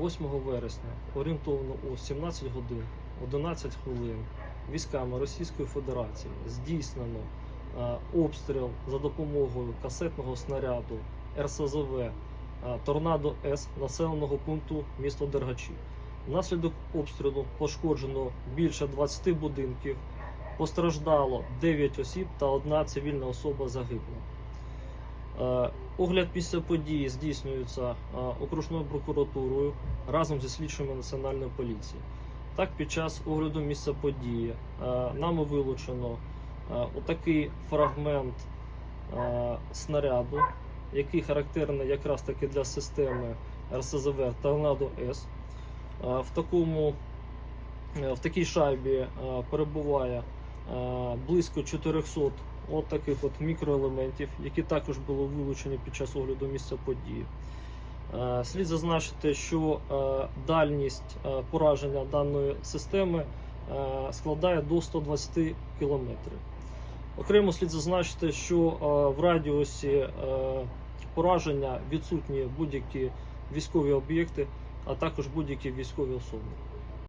8 вересня, орієнтовно о 17 годин 11 хвилин військами Російської Федерації здійснено е, обстріл за допомогою касетного снаряду РСЗВ е, Торнадо С населеного пункту місто Дергачі. Внаслідок обстрілу пошкоджено більше 20 будинків, постраждало 9 осіб та одна цивільна особа загибла. Е, Огляд після події здійснюється е, окружною прокуратурою разом зі слідчими національної поліції. Так, під час огляду місця події е, нами вилучено отакий фрагмент снаряду, який характерний якраз таки для системи РСЗВ Торнадо С. В в такій шайбі перебуває близько 400 от таких от мікроелементів, які також були вилучені під час огляду місця події. Е, Слід зазначити, що е, дальність е, пораження даної системи складає до 120 км. Окремо слід зазначити, що в радіусі пораження відсутні будь-які військові об'єкти, а також будь-які військові особи.